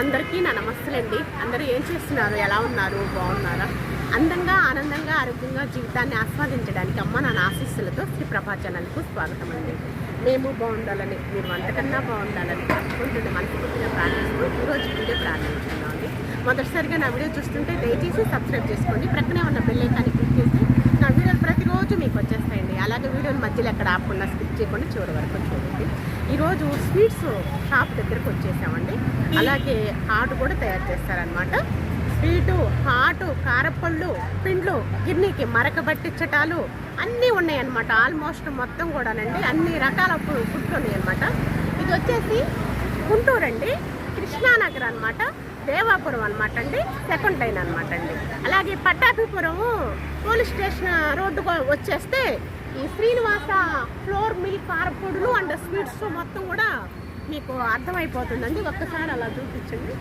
అందరికీ నా నమస్తులండి. అందరూ ఏం చేస్తున్నారు? ఎలా ఉన్నారు? బాగున్నారా? అందంగా ఆనందంగా ఆరోగ్యంగా జీవితాన్ని ఆస్వాదించడానికి అమ్మ నా ఆశీస్సులతో శ్రీ ప్రభా ఛానల్కు స్వాగతం అండి మేము బాగుండాలని మీరు అంతకన్నా బాగుండాలని అనుకుంటుంది మనసుకుంటున్న ప్రార్థిస్తూ ఈరోజు వీడియో ప్రారంభించున్నామండి మొదటిసారిగా నా వీడియో చూస్తుంటే దయచేసి సబ్స్క్రైబ్ చేసుకోండి. ప్రక్కనే ఉన్న బెల్ క్లిక్ చేసి నా వీడియోలు ప్రతిరోజు మీకు వచ్చేస్తాయండి. అలాగే వీడియోని మధ్యలో ఎక్కడ ఆపకుండా స్కిప్ చేయకుండా చివరి వరకు చూడండి. ఈరోజు స్వీట్స్ షాప్ దగ్గరకు వచ్చేసామండి. అలాగే హాట్ కూడా తయారు చేస్తారనమాట స్వీటు హాటు కారపళ్ళు పిండ్లు గిన్నెకి మరక అన్నీ ఉన్నాయన్నమాట. ఆల్మోస్ట్ మొత్తం కూడానండి. అన్ని రకాల ఫుడ్లు ఉన్నాయన్నమాట. ఇది వచ్చేసి గుంటూరు అండి. కృష్ణానగర్ అనమాట దేవాపురం అనమాట అండి. సెకండ్ లైన్ అనమాట అండి. అలాగే పట్టాభిపురము పోలీస్ స్టేషన్ రోడ్డు వచ్చేస్తే ఈ శ్రీనివాస ఫ్లోర్ మిల్క్ కారపొడులు అండ్ స్వీట్స్ మొత్తం కూడా మీకు అర్థమైపోతుందండి. ఒక్కసారి అలా చూపించండి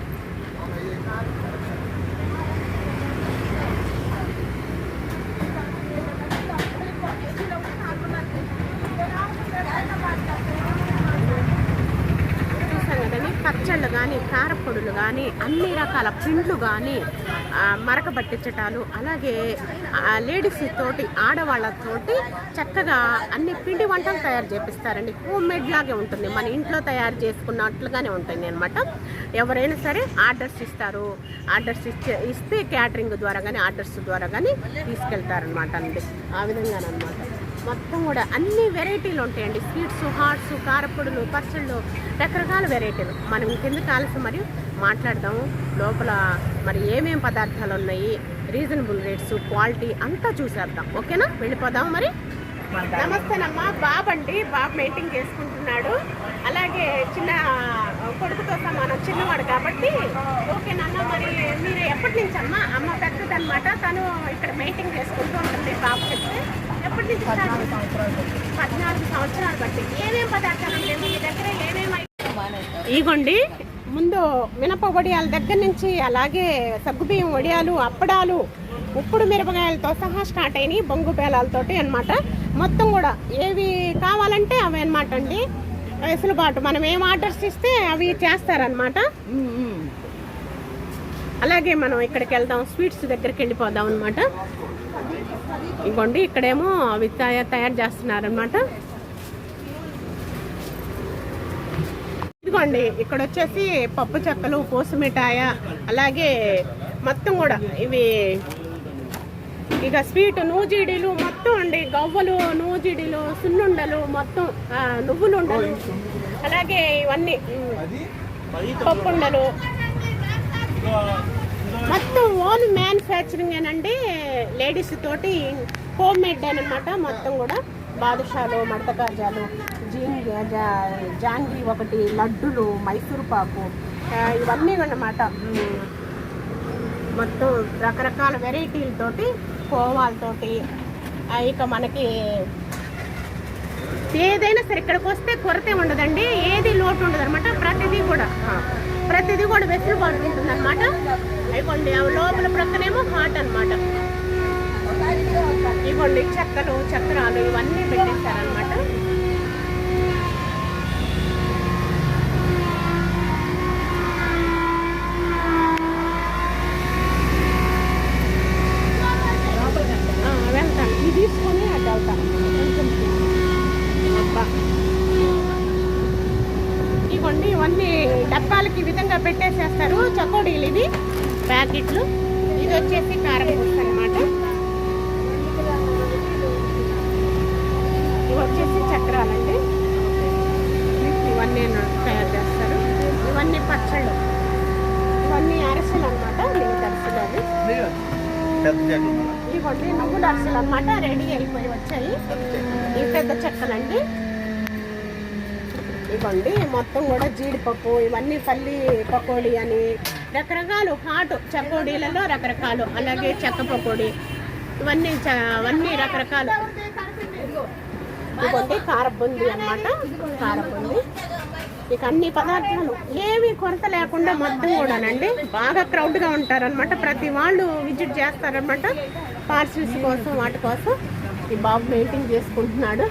చూసాం కదండి పచ్చళ్ళు కానీ కారపొడులు కానీ అన్ని రకాల పిండ్లు కానీ మరక పట్టించటాలు అలాగే లేడీస్ తోటి ఆడవాళ్ళతోటి చక్కగా అన్ని పిండి వంటలు తయారు చేపిస్తారండి. హోమ్ మేడ్ లాగే ఉంటుంది. మన ఇంట్లో తయారు చేసుకున్నట్లుగానే ఉంటుంది అనమాట ఎవరైనా సరే ఆర్డర్స్ ఇస్తారు. ఆర్డర్స్ ఇచ్చే ఇస్తే క్యాటరింగ్ ద్వారా కానీ ఆర్డర్స్ ద్వారా కానీ తీసుకెళ్తారనమాట అండి. ఆ విధంగానమాట మొత్తం కూడా అన్ని వెరైటీలు ఉంటాయండి. స్వీట్స్ హాట్స్ కారపొడులు పచ్చళ్ళు రకరకాల వెరైటీలు. మనం కింద కాల్సి మరియు మాట్లాడదాము. లోపల మరి ఏమేం పదార్థాలు ఉన్నాయి? రీజనబుల్ రేట్స్ క్వాలిటీ అంతా చూసేద్దాం. ఓకేనా? వెళ్ళిపోదాం మరి. నమస్తేనమ్మా బాబు అండి. బాబు మెయింటైన్ చేసుకుంటున్నాడు. అలాగే చిన్న కొడుకుతో సమానం చిన్నవాడు కాబట్టి. ఓకేనన్న మరి మీరు ఎప్పటి నుంచి అమ్మ? అమ్మ పెద్దదన్నమాట. తను ఇక్కడ మెయింటైన్ చేసుకుంటూ ఉంటుంది బాబు చెప్తే ఎప్పటి నుంచి పద్నాలుగు సంవత్సరాలు బట్టి ఏమేం పదార్థాలు మేము మీ దగ్గర ఏమేమి ఇగోండి. ముందు మినప వడియాల దగ్గర నుంచి అలాగే సగ్గుబియ్యం వడియాలు అప్పడాలు ఉప్పుడు మిరపకాయలతో సహా స్టార్ట్ అయినాయి బొంగు పేలాలతోటి అన్నమాట. మొత్తం కూడా ఏవి కావాలంటే అవి అనమాట అండి. వెసులుబాటు. మనం ఏం ఆర్డర్స్ ఇస్తే అవి చేస్తారనమాట అలాగే మనం ఇక్కడికి వెళ్దాం స్వీట్స్ దగ్గరికి వెళ్ళిపోదాం అనమాట ఇగోండి ఇక్కడేమో అవి తయారు చేస్తున్నారనమాట ఇదిగోండి ఇక్కడ వచ్చేసి పప్పు చెక్కలు పోసు మిఠాయ అలాగే మొత్తం కూడా ఇవి ఇక స్వీట్ నూజిడీలు మొత్తం అండి. గవ్వలు నూజిడీలు సున్నుండలు మొత్తం నువ్వులు ఉండలు అలాగే ఇవన్నీ. పప్పుండలు. మొత్తం ఓన్ మ్యానుఫ్యాక్చరింగ్ ఏనండి. లేడీస్ తోటి హోమ్ మేడ్ అనమాట మొత్తం కూడా. బాదుషాలు మడత కాజాలు జీంగ్ జాంగి ఒకటి లడ్డులు మైసూరు పాకు ఇవన్నీ అన్నమాట. మొత్తం రకరకాల వెరైటీలతోటి కోవాలతోటి ఇక మనకి ఏదైనా సరే ఇక్కడికి వస్తే కొరత ఉండదండి. ఏది సపోర్ట్ ఉండదు అనమాట ప్రతిదీ కూడా ప్రతిదీ కూడా వెసులుబాటు ఉంటుంది అనమాట ఇవ్వండి లోపల ప్రక్కనేమో హాట్ అనమాట ఇవ్వండి చెక్కలు చక్రాలు ఇవన్నీ పెట్టేశారనమాట వెళ్తాను. ఇది తీసుకొని అటు వెళ్తాను కొంచెం అబ్బా ఇవన్నీ డబ్బాలకి ఈ విధంగా పెట్టేసేస్తారు. చకోడీలు ఇవి. ప్యాకెట్లు. ఇది వచ్చేసి కారం పులుసు అనమాట ఇవి వచ్చేసి చక్రాలండి. ఇవన్నీ తయారు చేస్తారు. ఇవన్నీ పచ్చళ్ళు. ఇవన్నీ అరసలు అనమాట లిమిట్ అరసలు అవి ఇవ్వండి నువ్వుల అరసలు అనమాట రెడీ అయిపోయి వచ్చాయి. ఈ పెద్ద చెక్కలండి. ఇవ్వండి. మొత్తం కూడా జీడిపప్పు ఇవన్నీ పల్లి పకోడీ అని రకరకాలు హాట్ చకోడీలలో రకరకాలు అలాగే చెక్క పకోడీ ఇవన్నీ చ- అవన్నీ రకరకాలు. ఇవ్వండి కారపుంది అన్నమాట. కారపుంది ఇక అన్ని పదార్థాలు. ఏమీ కొరత లేకుండా మొత్తం కూడానండి. బాగా క్రౌడ్గా ఉంటారనమాట ప్రతి వాళ్ళు విజిట్ చేస్తారనమాట పార్సిల్స్ కోసం వాటి కోసం. ఈ బాబు పెయింటింగ్ చేసుకుంటున్నాడు.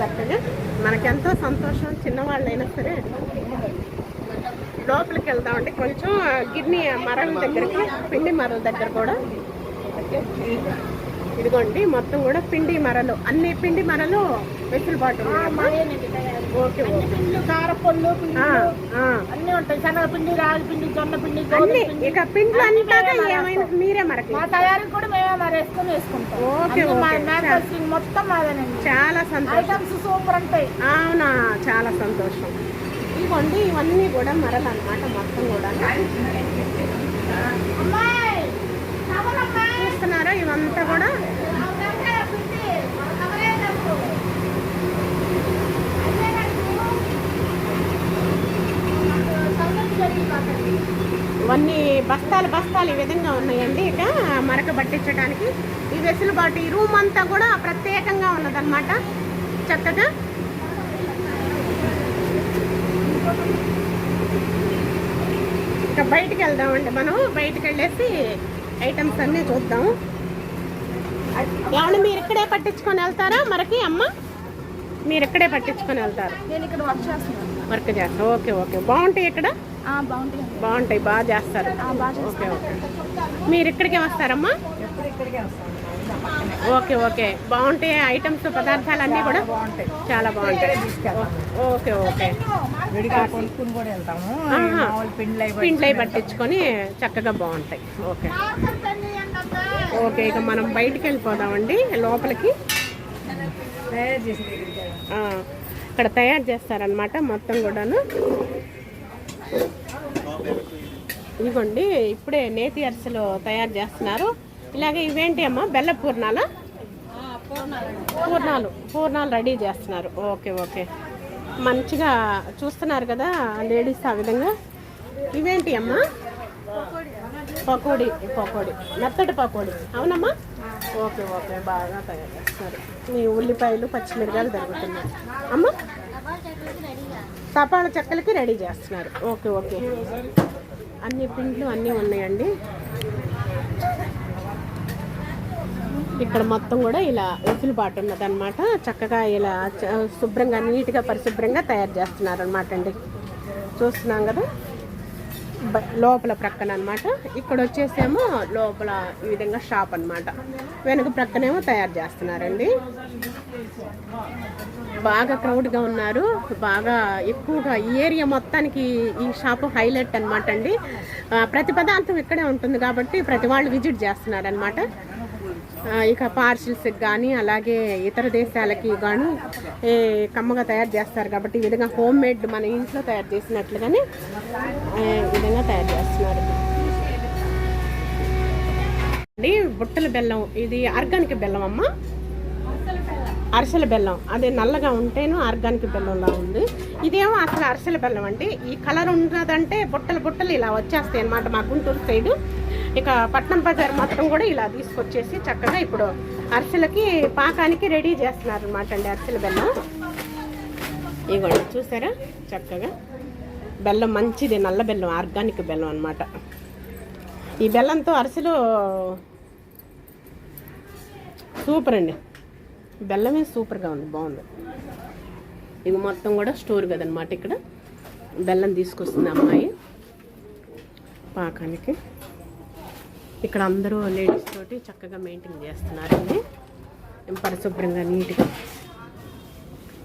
చక్కగా మనకెంతో సంతోషం చిన్నవాళ్ళైనా సరే. లోపలికి వెళ్దామండి కొంచెం గిన్నె మరల దగ్గరికి పిండి మరల దగ్గర కూడా. ఇదిగోండి మొత్తం కూడా పిండి మరలు అన్ని పిండి మరలు వెసులుబాటు. అన్ని ఉంటాయి. శనగపిండి రాగిపిండి అన్ని గోధుమపిండి. ఇక పిండ్లు అంతా ఏమైనా మీరే మరకి. మా తయారీ కూడా మేమే వేసుకుంటాం. ఓకే. మ్యానుఫ్యాక్చరింగ్ మొత్తం మాదేనండి. చాలా సంతోషం. ఐటమ్స్ సూపర్ ఉంటాయి. అవునా చాలా సంతోషం. ఇవ్వండి ఇవన్నీ కూడా మరలు అన్నమాట మొత్తం కూడా కావాలమ్మాయి చూస్తున్నారా ఇవంతా కూడా నా దగ్గర పిండి కవరే నాకు. అదే నాకు. నాకు సంగతి అంతా కూడా ఇవన్నీ బస్తాలు బస్తాలు ఈ విధంగా ఉన్నాయండి. ఇక మరక పట్టించడానికి ఈ వెసులుబాటు ఈ రూమ్ అంతా కూడా ప్రత్యేకంగా ఉన్నదన్నమాట. చక్కగా ఇక బయటికి వెళ్దామండి మనం. బయటకు వెళ్ళేసి ఐటమ్స్ అన్నీ చూద్దాం. ఏమన్నా మీరు ఇక్కడే పట్టించుకొని వెళ్తారా? మరకి అమ్మ? మీరు ఇక్కడే పట్టించుకొని వెళ్తారు? నేను ఇక్కడ వర్క్ చేస్తున్నాను. వర్క్ చేస్తాం. Okay okay. బాగుంటాయి ఇక్కడ? బాగుంటాయి. బాగా చేస్తారు. Okay okay. మీరు ఇక్కడికే వస్తారమ్మా? Okay okay. బాగుంటాయి ఐటమ్స్ పదార్థాలు అన్నీ కూడా బాగుంటాయి. చాలా బాగుంటాయి. Okay okay. పిండ్లై పట్టించుకొని చక్కగా బాగుంటాయి. ఓకే. ఓకే ఇక మనం బయటికి వెళ్ళిపోదామండి. లోపలికి. ఇక్కడ తయారు చేస్తారనమాట మొత్తం కూడాను. ఇదిగోండి ఇప్పుడే నేతి అరిసెలు తయారు చేస్తున్నారు. ఇలాగే ఇవేంటి అమ్మా? బెల్ల పూర్ణాలా? పూర్ణాలు పూర్ణాలు రెడీ చేస్తున్నారు. Okay okay. మంచిగా చూస్తున్నారు కదా లేడీస్ ఆ విధంగా. ఇవేంటి అమ్మా? పకోడీ పకోడీ. మెత్తటి పకోడీ. అవునమ్మా? ఓకే ఓకే బాగా తయారు. చేస్తున్నారు మీ ఉల్లిపాయలు పచ్చిమిరకాయలు దొరుకుతున్నాయి అమ్మ? తపాల చెక్కలకి రెడీ చేస్తున్నారు. Okay okay. అన్ని పిండ్లు అన్నీ ఉన్నాయండి. ఇక్కడ మొత్తం కూడా ఇలా వెసులుబాటు ఉన్నదన్నమాట. చక్కగా ఇలా చ- శుభ్రంగా నీట్గా పరిశుభ్రంగా తయారు చేస్తున్నారు అనమాట అండి. చూస్తున్నాం కదా? లోపల ప్రక్కన అనమాట ఇక్కడ వచ్చేసేమో లోపల ఈ విధంగా షాప్ అన్నమాట వెనుక ప్రక్కనేమో తయారు చేస్తున్నారండి. బాగా క్రౌడ్గా ఉన్నారు. బాగా ఎక్కువగా ఈ ఏరియా మొత్తానికి ఈ షాప్ హైలైట్ అనమాట అండి. ప్రతి పదార్థం ఇక్కడే ఉంటుంది కాబట్టి ప్రతి వాళ్ళు విజిట్ చేస్తున్నారు అనమాట ఇక పార్సిల్స్కి కానీ అలాగే ఇతర దేశాలకి కానీ కమ్మగా తయారు చేస్తారు కాబట్టి ఈ విధంగా హోమ్ మేడ్ మన ఇంట్లో తయారు చేసినట్లుగానే విధంగా తయారు చేస్తున్నారు. అండి బుట్టల బెల్లం. ఇది ఆర్గానిక్ బెల్లం అమ్మ? అరిసెల బెల్లం. అదే నల్లగా ఉంటేను ఆర్గానిక్ బెల్లంలా ఉంది. ఇదేమో అసలు అరిసెల బెల్లం అండి. ఈ కలర్ ఉన్నదంటే బుట్టలు బుట్టలు ఇలా వచ్చేస్తాయి అనమాట మా గుంటూరు సైడు. ఇక పట్నం బజార్ మొత్తం కూడా ఇలా తీసుకొచ్చేసి చక్కగా ఇప్పుడు అరిసెలకి పాకానికి రెడీ చేస్తున్నారు అనమాట అండి అరిసెల బెల్లం. ఇగోండి చూసారా? చక్కగా బెల్లం మంచిది నల్ల బెల్లం ఆర్గానిక్ బెల్లం అనమాట ఈ బెల్లంతో అరిసెలు సూపర్ అండి. బెల్లమే సూపర్గా ఉంది బాగుంది. ఇది మొత్తం కూడా స్టోర్ కదనమాట ఇక్కడ. బెల్లం తీసుకొస్తుంది అమ్మాయి పాకానికి. ఇక్కడ అందరూ లేడీస్ తోటి చక్కగా మెయింటైన్ చేస్తున్నారండి. పరిశుభ్రంగా నీట్గా.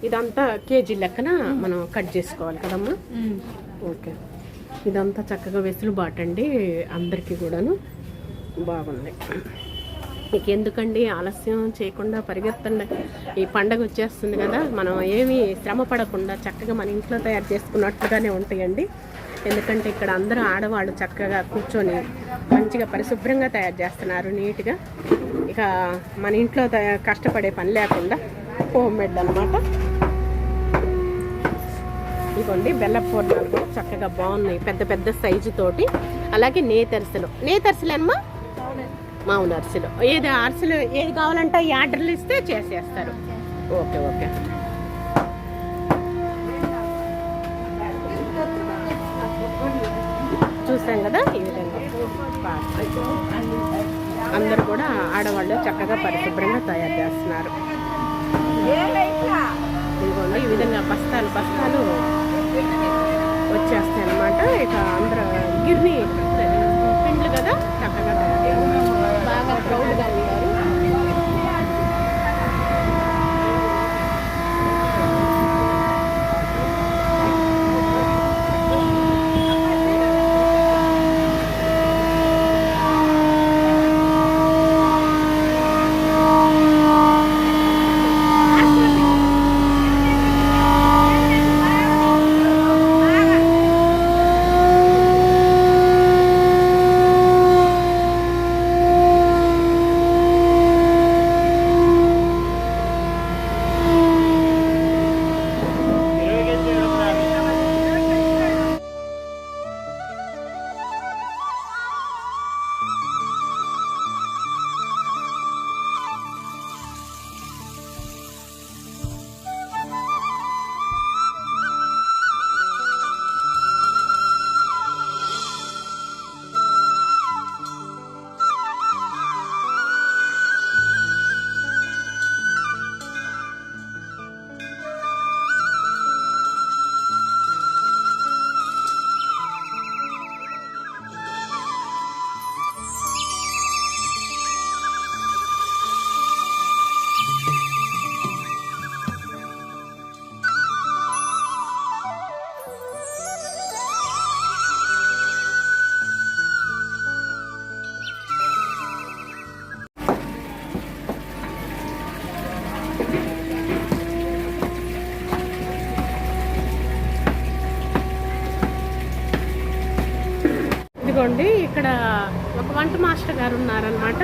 ఇదంతా కేజీ లెక్కన మనం కట్ చేసుకోవాలి కదమ్మా? ఓకే. ఇదంతా చక్కగా వెసులుబాటు అండి అందరికీ కూడాను. బాగుంది. ఇక ఎందుకండి ఆలస్యం చేయకుండా పరిగెత్తండి. ఈ పండగ వచ్చేస్తుంది కదా మనం ఏమీ శ్రమ పడకుండా చక్కగా మన ఇంట్లో తయారు చేసుకున్నట్లుగానే ఉంటాయండి. ఎందుకంటే ఇక్కడ అందరూ ఆడవాళ్ళు చక్కగా కూర్చొని మంచిగా పరిశుభ్రంగా తయారు చేస్తున్నారు నీట్గా. ఇక మన ఇంట్లో కష్టపడే పని లేకుండా హోమ్ మేడ్ అనమాట ఇదిగోండి బెల్లపు పూర్ణాలు కూడా చక్కగా బాగున్నాయి పెద్ద పెద్ద సైజు తోటి. అలాగే నేతరిసెలు. నేతరిసెలు అమ్మా మామూలు అరిసెలు ఏది అరిసెలు ఏది కావాలంటే ఈ ఆర్డర్లు ఇస్తే చేసేస్తారు. Okay okay. చూసాం కదా? అందరు కూడా ఆడవాళ్ళు చక్కగా పరిశుభ్రంగా తయారు చేస్తున్నారు. ఇదిగోండి ఈ విధంగా బస్తాలు బస్తాలు వచ్చేస్తాయి అనమాట ఇక అందరూ గిర్ని పిండ్లు కదా చక్కగా తయారు బాగా ప్రౌడ్గా ఉన్నారు. గారు ఉన్నారనమాట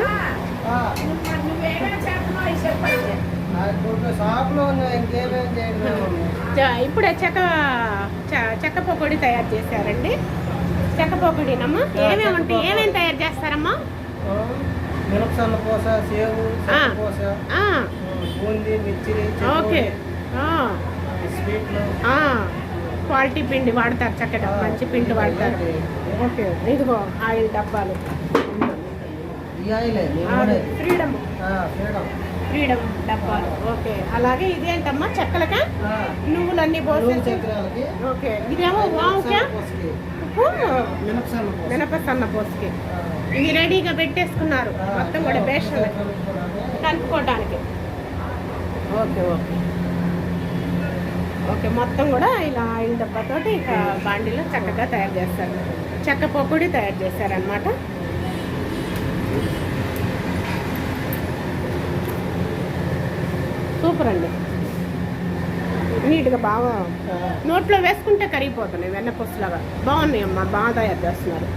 ఇప్పుడే చెక్క చెక్క పకోడీ తయారు చేశారండి. చెక్క పకోడీనమ్మా. ఏమేమి ఉంటాయి? ఏమేమి తయారు చేస్తారమ్మా? పూస సేవు. పూస బూందీ మిర్చిరి ఓకే. ఆ, స్వీట్లు. ఆ, క్వాలిటీ పిండి వాడతారు చక్కగా. మంచి పిండి వాడతారు. ఓకే. ఇదిగో ఆయిల్ డబ్బాలు. ఫ్రీడమ్. ఫ్రీడమ్. డబ్బాలు. ఓకే. అలాగే ఇదేంటమ్మా? చెక్కలకా? నువ్వులన్నీ నూనె పోసేసి చక్రాలకి ఓకే. ఇదేమో పూసకి. పూస ఇవి రెడీగా పెట్టేసుకున్నారు. మొత్తం కూడా బేషన్ కలుపుకోవడానికి. Okay okay. ఓకే మొత్తం కూడా ఇలా ఆయిల్ డబ్బాతోటి ఇక బాండీలో చక్కగా తయారు చేస్తారు. చెక్క పకోడీ తయారు చేశారనమాట సూపర్ అండి. నీట్గా బాగా నోట్లో వేసుకుంటే కరిగిపోతున్నాయి వెన్నపూసలాగా బాగున్నాయి అమ్మా బాగా తయారు చేస్తున్నారు.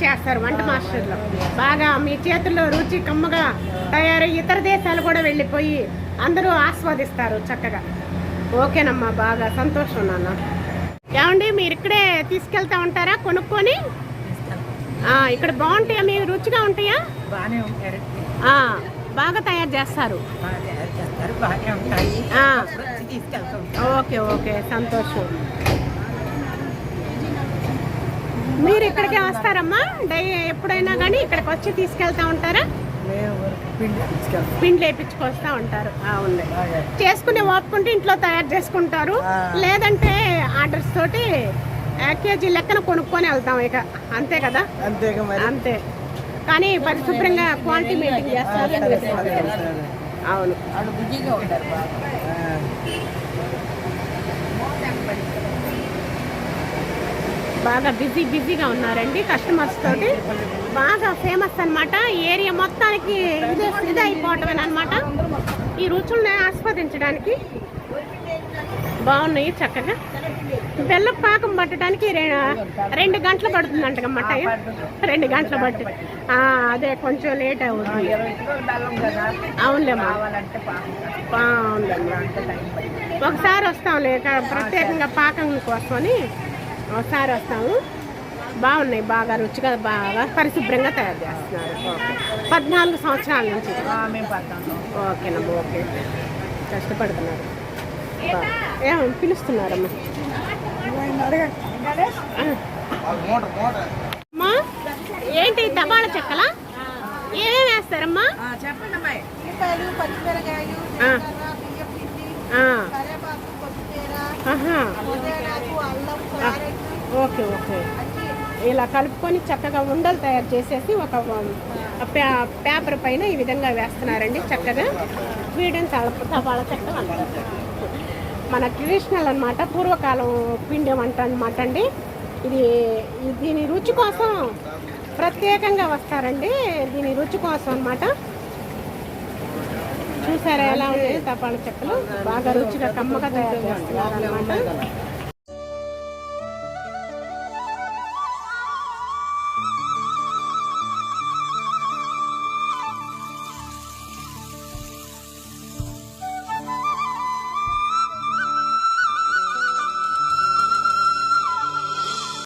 చేస్తారు వంట మాస్టర్లు. బాగా మీ చేతుల్లో రుచి కమ్మగా తయారయ్యి ఇతర దేశాలు కూడా వెళ్ళిపోయి అందరూ ఆస్వాదిస్తారు చక్కగా. ఓకేనమ్మా బాగా సంతోషం నాన్న. ఏమండి మీరు ఇక్కడే తీసుకెళ్తా ఉంటారా కొనుక్కొని? ఇక్కడ బాగుంటాయా? మీరు రుచిగా ఉంటాయా? బాగానే ఉంటారు బాగా తయారు చేస్తారు. ఓకే ఓకే సంతోషం. మీరు ఇక్కడికే వస్తారమ్మా? డై ఎప్పుడైనా కానీ ఇక్కడికి వచ్చి తీసుకెళ్తా ఉంటారా? పిండి వేపించుకొస్తా ఉంటారు. అవును బాగా. చేసుకునే ఓపుకుంటే ఇంట్లో తయారు చేసుకుంటారు. లేదంటే ఆర్డర్స్ తోటి కేజీ లెక్కన కొనుక్కొని వెళ్తాం ఇక. అంతే కదా? మరి. అంతే. కానీ పరిశుభ్రంగా క్వాలిటీ మెయింటైన్ చేస్తారు అవును. బాగా. బిజీ బిజీగా ఉన్నారండి కస్టమర్స్ తోటి. బాగా ఫేమస్ అన్నమాట. ఈ ఏరియా మొత్తానికి ఇదే ఇది అయిపోవటమే అనమాట ఈ రుచుల్ని ఆస్వాదించడానికి బాగున్నాయి చక్కగా. బెల్లం పాకం పట్టడానికి రెండు గంటలు పడుతుందంటమాట రెండు గంటలు పట్టి అదే కొంచెం లేట్ అవుతుంది అవునులేమ్మా. బాగుందమ్మా ఒకసారి వస్తాం లేక ప్రత్యేకంగా పాకం కోసమని ఒకసారి వస్తాము. బాగున్నాయి బాగా రుచిగా బాగా పరిశుభ్రంగా తయారు చేస్తున్నారు. పద్నాలుగు సంవత్సరాల నుంచి. ఓకేనమ్మా ఓకే. కష్టపడుతున్నారు. బా- ఏం పిలుస్తున్నారమ్మా. అమ్మా ఏంటి తబాల చెక్కలా? ఏమేమి వేస్తారమ్మా? చెప్పండి అమ్మాయి. ఉల్లిపాయలు పచ్చిమిరకాయలు ఓకే ఓకే. ఇలా కలుపుకొని చక్కగా ఉండలు తయారు చేసేసి ఒక పేపర్ పైన ఈ విధంగా వేస్తున్నారండి చక్కగా. వీడిని తలప తపాల చెక్క అంటారు మన ట్రెడిషనల్ అన్నమాట పూర్వకాలం పిండి వంట అనమాట అండి. ఇది దీని రుచి కోసం ప్రత్యేకంగా వస్తారండి. దీని రుచి కోసం అన్నమాట. చూసారా ఎలా ఉంది? తపాల చెక్కలు? బాగా రుచిగా కమ్మగా తయారు చేస్తున్నారు అనమాట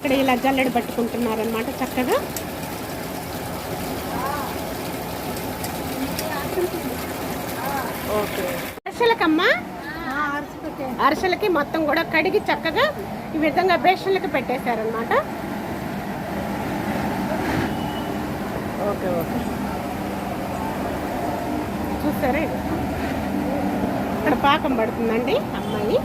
ఇక్కడ ఇలా జల్లెడ పట్టుకుంటున్నారు అనమాట చక్కగా. ఓకే. అరిసెలకమ్మా? అరిసెలకి. మొత్తం కూడా కడిగి చక్కగా ఈ విధంగా బేషన్లకి పెట్టేశారనమాట ఓకే ఓకే. చూస్తారా? ఇక్కడ పాకం పడుతుందండి అమ్మాయి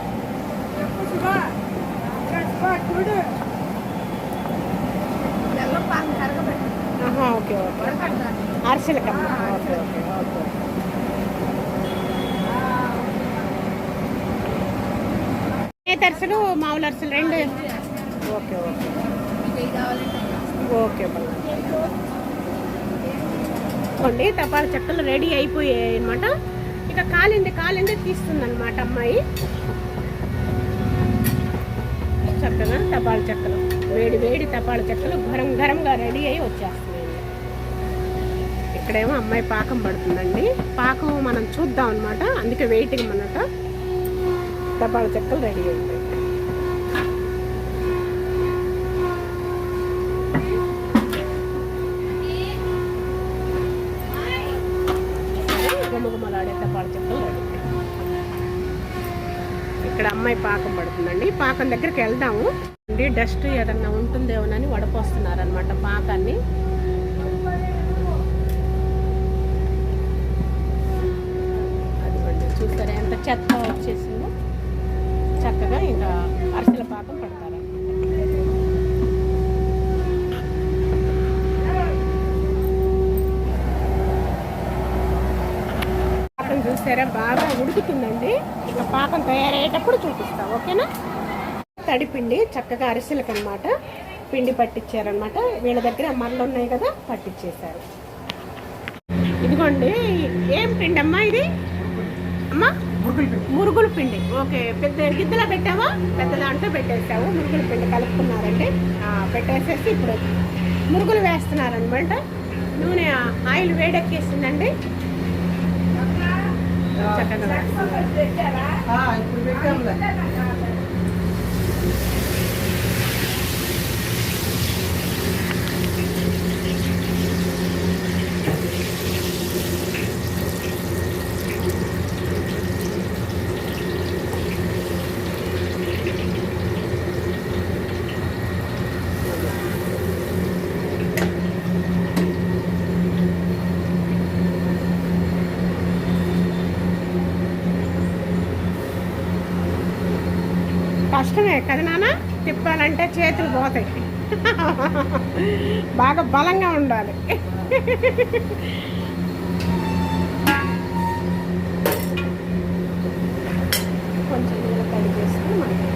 బెల్లం పాకం కరగబెట్టి ఆహా, okay okay. అరిసెలకమ్మ. Okay okay okay. అరిసెలు మామూలు అరిసెలు రెండు? Okay okay. ఓకే అండి తపాల చెక్కలు రెడీ అయిపోయాయి అనమాట ఇక కాలింది కాలింది తీస్తుంది అనమాట అమ్మాయి. చక్కగా తపాల చెక్కలు వేడి వేడి తపాల చెక్కలు గరం గరంగా రెడీ అయ్యి వచ్చేస్తున్నాయి. ఇక్కడేమో అమ్మాయి పాకం పడుతుందండి. పాకం మనం చూద్దాం అనమాట అందుకే వెయిటింగ్ అనమాట తపాల చెక్కలు రెడీ అయిపోయాయి. గుమగుమలాడే తపాల చెక్కలు రెడీ ఇక్కడ అమ్మాయి పాకం పడుతుందండి. పాకం దగ్గరికి వెళ్దాము. అండి డస్ట్ ఏదన్నా ఉంటుందేమోనని వడపోస్తున్నారనమాట పాకాన్ని. చెత్త వచ్చేసింది. చక్కగా ఇంకా అరిసెల పాకం పడతారు. పాకం చూసారా? బాగా ఉడుకుతుందండి. ఇంకా పాకం తయారయ్యేటప్పుడు చూపిస్తా ఓకేనా? తడిపిండి చక్కగా అరిసెలకు అనమాట పిండి పట్టించారనమాట వీళ్ళ దగ్గర మరలు ఉన్నాయి కదా పట్టించేశారు ఇదిగోండి ఏం పిండి అమ్మా ఇది? అమ్మా మురుగుల పిండి. ఓకే పెద్ద గిద్దెలో పెట్టావా? పెద్ద దాంట్లో పెట్టేసావు మురుగుల పిండి కలుపుకున్నారండి. పెట్టేసేసి ఇప్పుడు మురుగులు వేస్తున్నారనమాట నూనె ఆయిల్ వేడెక్కేసిందండి. చక్కగా కష్టమే కదా నాన్న? తిప్పాలంటే చేతులు పోతాయి. బాగా బలంగా ఉండాలి కొంచెం నీళ్ళు కడిగేస్తే మనకి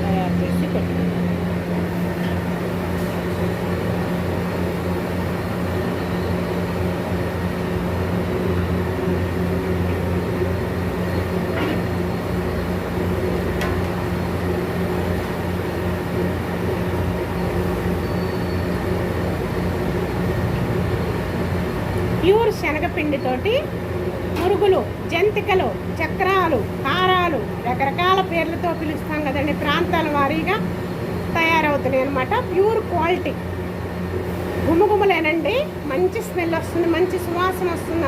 తయారు చేసి పెట్టుకుంటాం ప్యూర్ తోటి మురుగులు జంతికలు చక్రాలు కారాలు రకరకాల పేర్లతో పిలుస్తాం కదండి. ప్రాంతాల వారీగా తయారవుతున్నాయి అనమాట ప్యూర్ క్వాలిటీ. గుమగుమలేనండి. మంచి స్మెల్ వస్తుంది మంచి సువాసన వస్తుంది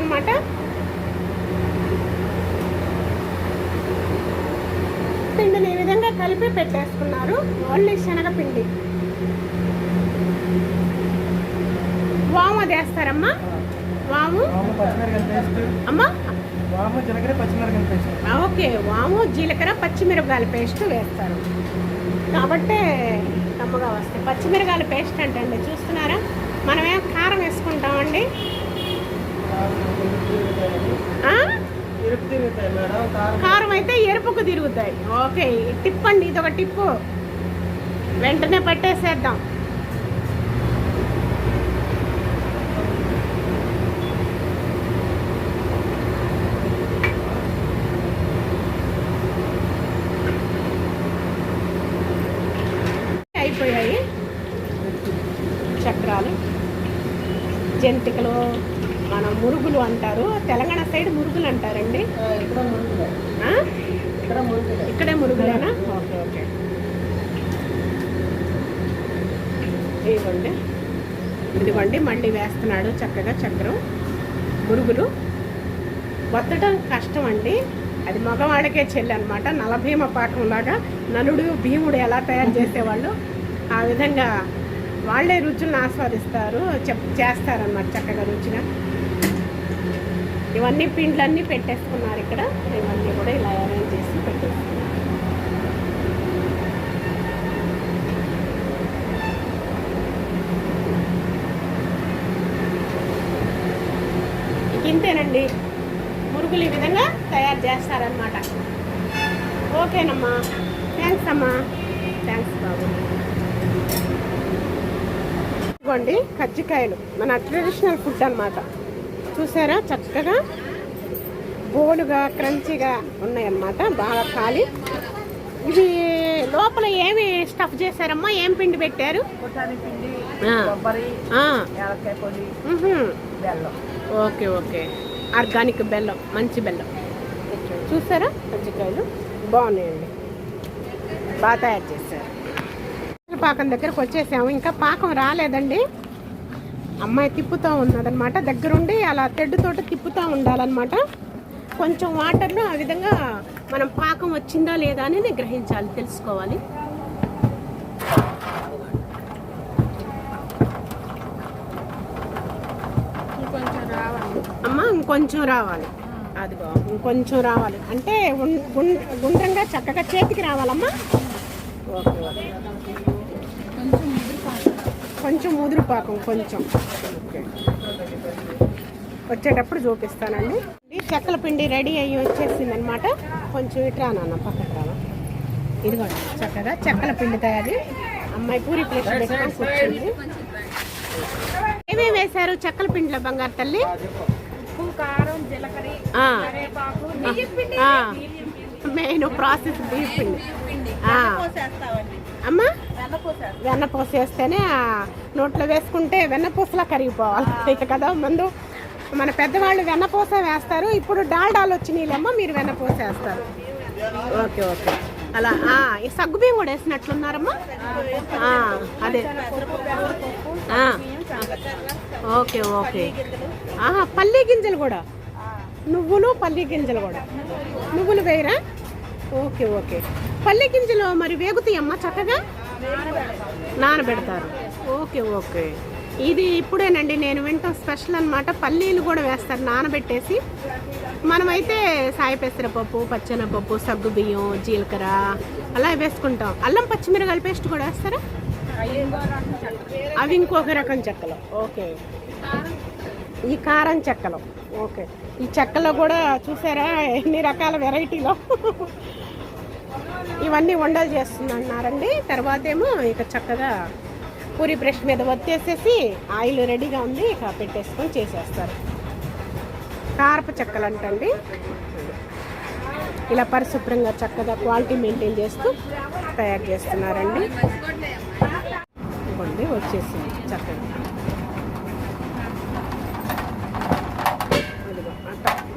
పిండిని ఈ విధంగా కలిపి పెట్టేసుకున్నారు. ఓన్లీ శనగపిండి. వామ చేస్తారమ్మా వాము? అమ్మా? వాము జీలకర్ర పేస్ట్. ఓకే. వాము జీలకర్ర పచ్చిమిరపకాయల పేస్ట్ వేస్తారు. కాబట్టే కమ్మగా వస్తాయి. పచ్చిమిరపకాయల పేస్ట్ అంటే అండి చూస్తున్నారా మనమేం కారం వేసుకుంటామండి? కారం. అయితే ఎరుపుకు తిరుగుతాయి. ఓకే టిప్ అండి ఇది ఒక టిప్పు. వెంటనే పట్టేసేద్దాం అయిపోయాయి చక్రాలు జంతికలు మన మురుగులు అంటారు తెలంగాణ సైడ్ మురుగులు అంటారండి ఆ, ఇక్కడ మురుగులే ఆ? ఇక్కడ ఇక్కడే మురుగులేనా? Okay okay. ఇదిగోండి. ఇదిగోండి మళ్ళీ వేస్తున్నాడు చక్కగా చక్రం. మురుగులు. వత్తడం కష్టం అండి అది మగవాడికే చెల్లి అనమాట నలభీమ పాకంలాగా నలుడు భీముడు ఎలా తయారు చేసేవాళ్ళు ఆ విధంగా వాళ్ళే రుచులను ఆస్వాదిస్తారు చెప్ చేస్తారనమాట చక్కగా రుచిగా. ఇవన్నీ పిండ్లన్నీ పెట్టేసుకున్నారు ఇక్కడ. ఇవన్నీ కూడా ఇలా అరేంజ్ చేసి పెట్టేసుకున్నారు. ఇంతేనండి. మురుగులు ఈ విధంగా తయారు చేస్తారనమాట ఓకేనమ్మా. థ్యాంక్స్ అమ్మా. థ్యాంక్స్ బాబు. ఇదిగోండి కజ్జికాయలు. మన ట్రెడిషనల్ ఫుడ్ అన్నమాట. చూసారా? చక్కగా బోలుగా క్రంచిగా ఉన్నాయన్నమాట. బాగా ఖాళీ. ఇవి లోపల ఏమి స్టఫ్ చేశారమ్మా? ఏం పిండి పెట్టారు? Okay okay. ఆర్గానిక్ బెల్లం మంచి బెల్లం. చూసారా? కజ్జికాయలు బాగున్నాయండి. బాగా తయారు చేశారు. పాకం దగ్గరకు వచ్చేసాము. ఇంకా పాకం రాలేదండి. అమ్మాయి తిప్పుతూ ఉన్నదనమాట దగ్గరుండి అలా తెడ్డుతోటి తిప్పుతూ ఉండాలన్నమాట. కొంచెం వాటర్లో ఆ విధంగా మనం పాకం వచ్చిందా లేదా అనేది గ్రహించాలి తెలుసుకోవాలి. అమ్మ ఇంకొంచెం రావాలి. అదిగో ఇంకొంచెం రావాలి. అంటే గుండ్రంగా చక్కగా చేతికి రావాలమ్మా. Okay okay. కొంచెం ముదురు పాకం కొంచెం. వచ్చేటప్పుడు చూపిస్తానండి. ఈ చెక్కల పిండి రెడీ అయ్యి వచ్చేసింది అనమాట కొంచెం ఇటు రానన్న పక్కకు రాను ఇదిగోండి చక్కగా చెక్కల పిండి తయారీ. అమ్మాయి పూరి ప్లేట్ పెట్టుకొని కూర్చుంది. ఏమేమి వేశారు చెక్కల పిండిలో బంగారు తల్లి. మెయిన్ ప్రాసెస్ బియ్యం పిండి. అమ్మా? వెన్న పోసేస్తాం వెన్న పోసేస్తేనే ఆ నోట్లో వేసుకుంటే వెన్నపూసలా కరిగిపోవాలి. కదా ముందు మన పెద్దవాళ్ళు వెన్నపూస వేస్తారు. ఇప్పుడు డాల్డాలు వచ్చినాయిలేమో మీరు వెన్నపూస వేస్తారు. Okay okay. అలా సగ్గుబియ్యం కూడా వేసినట్లున్నారమ్మా? అదే. Okay okay. ఆహా పల్లి గింజలు కూడా. నువ్వులు పల్లి గింజలు కూడా. నువ్వులు వేయరా? Okay okay. పల్లి గింజలు మరి వేగుతాయమ్మా చక్కగా? నానబెడతారు. Okay okay. ఇది ఇప్పుడేనండి నేను వింటాం స్పెషల్ అన్నమాట. పల్లీలు కూడా వేస్తారు నానబెట్టేసి. మనమైతే సాయి పెసరపప్పు పచ్చెనపప్పు సగ్గు బియ్యం జీలకర్ర అలా వేసుకుంటాం. అల్లం పచ్చిమిరకాయల పేస్ట్ కూడా వేస్తారా? అవి ఇంకొక రకం చెక్కలు. ఓకే. ఈ కారం చెక్కలు. ఓకే. ఈ చెక్కలో కూడా చూసారా ఎన్ని రకాల వెరైటీలో. ఇవన్నీ వండలు చేస్తున్నారండి తర్వాత ఏమో ఇక చక్కగా పూరి బ్రష్ మీద వచ్చేసేసి ఆయిల్ రెడీగా ఉంది ఇక పెట్టేసుకొని చేసేస్తారు. కారపు చెక్కలు అంటండి ఇలా పరిశుభ్రంగా చక్కగా క్వాలిటీ మెయింటైన్ చేస్తూ తయారు చేస్తున్నారండి. ఇవ్వండి వచ్చేసింది చక్కగా.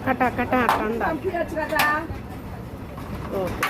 కట కట కదా. ఓకే.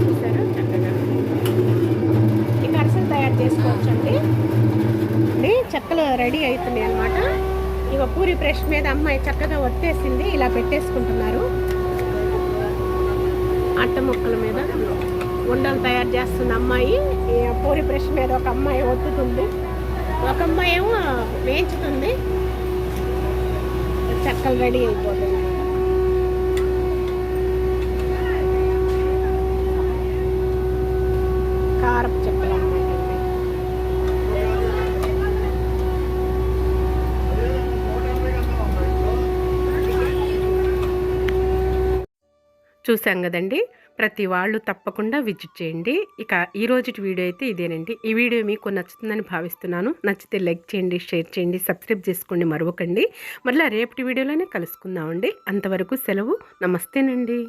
చూసారా చక్కగా ఈ అరసలు తయారు చేసుకోవచ్చండి. అండి చెక్కలు రెడీ అవుతున్నాయి అనమాట ఇక పూరి బ్రష్ మీద అమ్మాయి చక్కగా ఒత్తేసింది ఇలా పెట్టేసుకుంటున్నారు. అట్ట ముక్కల మీద ఉండలు తయారు చేస్తున్న అమ్మాయి. ఈ పూరి బ్రష్ మీద ఒక అమ్మాయి ఒత్తుతుంది. ఒక అమ్మాయి ఏమో వేయించుతుంది. చెక్కలు రెడీ అయిపోతుంది కారపు చెక్కలు అన్నమాట ఇవి. చూసాం కదండి. ప్రతి వాళ్ళు తప్పకుండా విజిట్ చేయండి. ఇక ఈ రోజుటి వీడియో అయితే ఇదేనండి. ఈ వీడియో మీకు నచ్చుతుందని భావిస్తున్నాను. నచ్చితే లైక్ చేయండి షేర్ చేయండి సబ్స్క్రైబ్ చేసుకోండి మరొకండి. మరలా రేపటి వీడియోలోనే కలుసుకుందామండి. అంతవరకు సెలవు. నమస్తేనండి.